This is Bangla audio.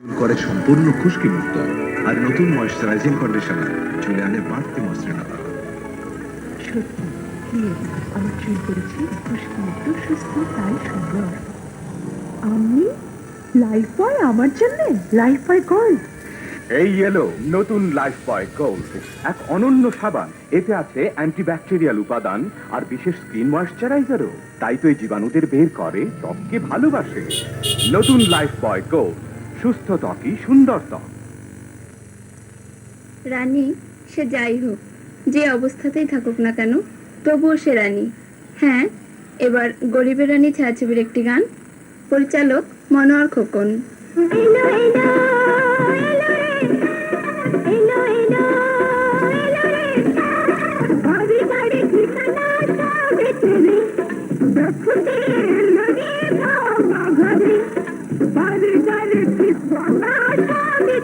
চুল করে সম্পূর্ণ খুশকি মুক্ত আর নতুন ময়শ্চারাইজিং কন্ডিশনার চুলে আনে বাড়তি মসৃণতা। সত্যি আমার চুল করেছি খুশকিমুক্ত সুস্থ তাই সুন্দর। আমি লাইফ বয় আমার জন্য? লাইফ বয় গোল্ড এই এলো নতুন লাইফ বয় গোল্ড এক অনন্য সাবান। এতে আছে অ্যান্টিব্যাকটেরিয়াল উপাদান আর বিশেষ স্কিন ময়শ্চারাইজারও তাই তো এই জীবাণুদের বের করে ত্বককে ভালোবাসে। নতুন লাইফ বয় গোল্ড সুস্থ ত্বকই সুন্দর ত্বক। রানী সে যাই হোক যে অবস্থাতেই থাকুক না কেন তবুও সে রানী। হ্যাঁ এবার গরিবের রানী ছায়াছবির একটি গান। পরিচালক মনোয়ার খোকন। এলো এলো এলো